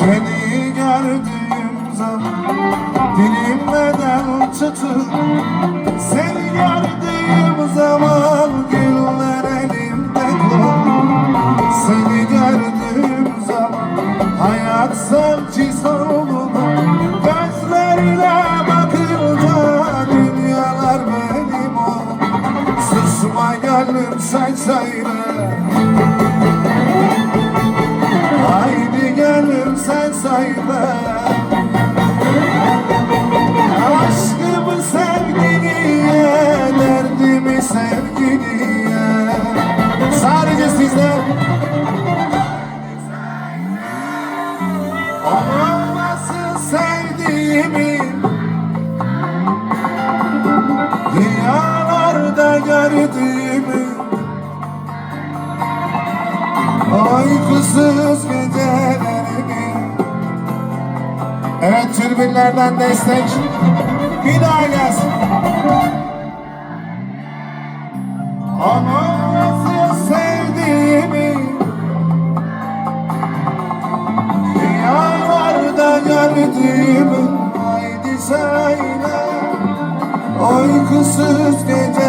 Seni gördüğüm zaman dilimden çıtır Seni gördüğüm zaman güller elimde kal Seni gördüğüm zaman hayat sanki sorulur Gözlerine bakınca dünyalar benim ol Susma gönlüm sen söyle. Sen söyle Aşkımı sevgiliye, derdimi sevgiliye Sadece sizler Onu nasıl sevdiğimi Rüyalarda gördüğümü. Uykusuz gecelerimi Evet türbinlerden destek. Bir daha gelsin. Onu nasıl sevdiğimi Rüyalarda gördüğümü Haydi söyle. Uykusuz gece